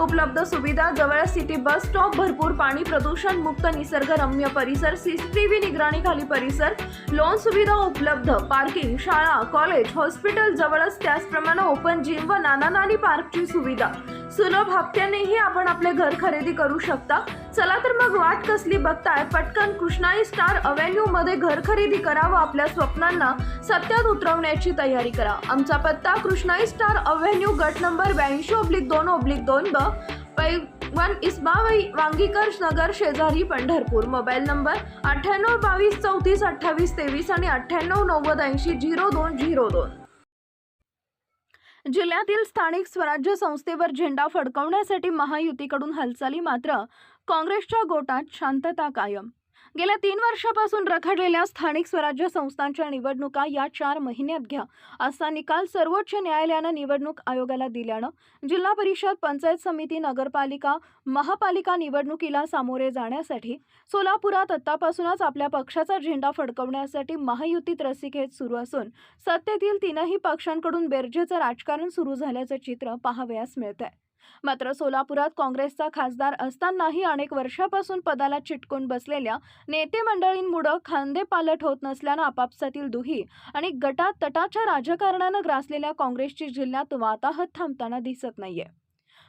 उपलब्ध सुविधा जवळ सिटी बस स्टॉप भरपूर पाणी प्रदूषण मुक्त निसर्गरम्य परिसर सीसीटीव्ही निगराणीखाली परिसर लोन सुविधा उपलब्ध पार्किंग शाळा कॉलेज हॉस्पिटल जवळच त्याचप्रमाणे ओपन जिम व नाना नानी पार्कची सुविधा. सुलभ हप्त्यानेही आपण आपले घर खरेदी करू शकता. चला तर मग वाट कसली बघताय? पटकन कृष्णाई स्टार अव्हेन्यू मध्ये घर खरेदी करा व आपल्या स्वप्नांना सत्यात उतरवण्याची तयारी करा. आमचा पत्ता कृष्णाई स्टार अव्हेन्यू गट नंबर ब्याऐंशी ओब्लिक दोन ओब्लिक दोन ब पै वन इस्माबाई वांगीकर नगर शेजारी पंढरपूर. मोबाईल नंबर अठ्ठ्याण्णव बावीस चौतीस अठ्ठावीस तेवीस आणि अठ्ठ्याण्णव नव्वद ऐंशी झिरो दोन झिरो दोन. जिल्ह्यातील स्थानिक स्वराज्य संस्थेवर झेंडा फडकवण्यासाठी महायुतीकडून हालचाली मात्र काँग्रेसच्या गोटात शांतता कायम. गेल्या तीन वर्षापासून रखडलेल्या स्थानिक स्वराज्य संस्थांच्या निवडणुका या चार महिन्यात घ्या असा निकाल सर्वोच्च न्यायालयानं निवडणूक आयोगाला दिल्यानं जिल्हा परिषद पंचायत समिती नगरपालिका महापालिका निवडणुकीला सामोरे जाण्यासाठी सोलापुरात आत्तापासूनच आपल्या पक्षाचा झेंडा फडकवण्यासाठी महायुतीत रसिकेत सुरू असून सत्तेतील तीनही पक्षांकडून बेरजेचं राजकारण सुरू झाल्याचं चित्र पाहावयास मिळत आहे मात्र सोलापुरात काँग्रेसचा खासदार असतानाही अनेक वर्षापासून पदाला चिटकून बसलेल्या नेते मंडळींमुळं खांदेपालट होत नसल्यानं आपापसातील दुही आणि गटात तटाच्या राजकारणानं ग्रासलेल्या काँग्रेसची जिल्ह्यात वाताहत थांबताना दिसत नाहीये.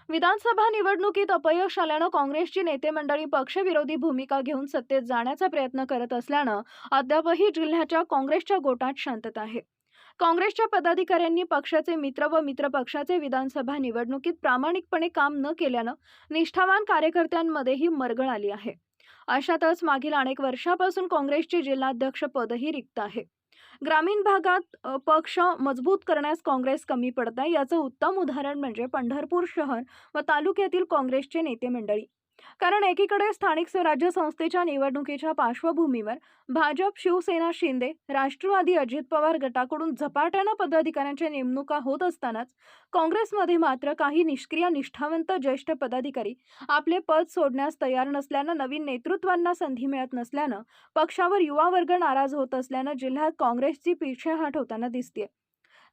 विधानसभा निवडणुकीत अपयश आल्यानं काँग्रेसची नेते मंडळी पक्षविरोधी भूमिका घेऊन सत्तेत जाण्याचा प्रयत्न करत असल्यानं अद्यापही जिल्ह्याच्या काँग्रेसच्या गोटात शांतता आहे. काँग्रेसच्या पदाधिकाऱ्यांनी पक्षाचे मित्र व मित्र पक्षाचे विधानसभा निवडणुकीत प्रामाणिकपणे काम न केल्यानं निष्ठावान कार्यकर्त्यांमध्येही मरगळ आली आहे. अशातच मागील अनेक वर्षापासून काँग्रेसचे जिल्हाध्यक्ष पदही रिक्त आहे. ग्रामीण भागात पक्ष मजबूत करण्यास काँग्रेस कमी पडत आहे याचं उत्तम उदाहरण म्हणजे पंढरपूर शहर व तालुक्यातील काँग्रेसचे नेते मंडळी. कारण एकीकडे स्थानिक स्वराज्य संस्थेच्या निवडणुकीच्या पार्श्वभूमीवर भाजप शिवसेना शिंदे राष्ट्रवादी अजित पवार गटाकडून झपाट्यानं पदाधिकाऱ्यांच्या नेमणुका होत असतानाच काँग्रेसमध्ये मात्र काही निष्क्रिय निष्ठावंत ज्येष्ठ पदाधिकारी आपले पद सोडण्यास तयार नसल्यानं नवीन नेतृत्वांना संधी मिळत नसल्यानं पक्षावर युवा वर्ग नाराज होत असल्यानं जिल्ह्यात काँग्रेसची पीछेहाट होताना दिसते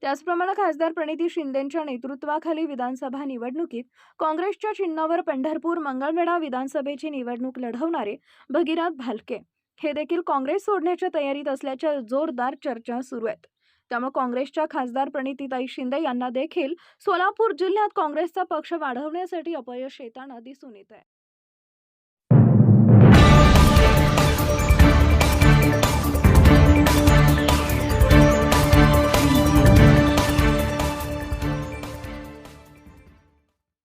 त्याचप्रमाणे खासदार प्रणिती शिंदेंच्या नेतृत्वाखाली विधानसभा निवडणुकीत काँग्रेसच्या चिन्हावर पंढरपूर मंगळवेढा विधानसभेची निवडणूक लढवणारे भगीरथ भालके. हे देखील काँग्रेस सोडण्याच्या तयारीत असल्याच्या जोरदार चर्चा सुरू आहेत. त्यामुळे काँग्रेसच्या खासदार प्रणितीताई शिंदे यांना देखील सोलापूर जिल्ह्यात काँग्रेसचा पक्ष वाढवण्यासाठी अपयश येताना दिसून येत आहे.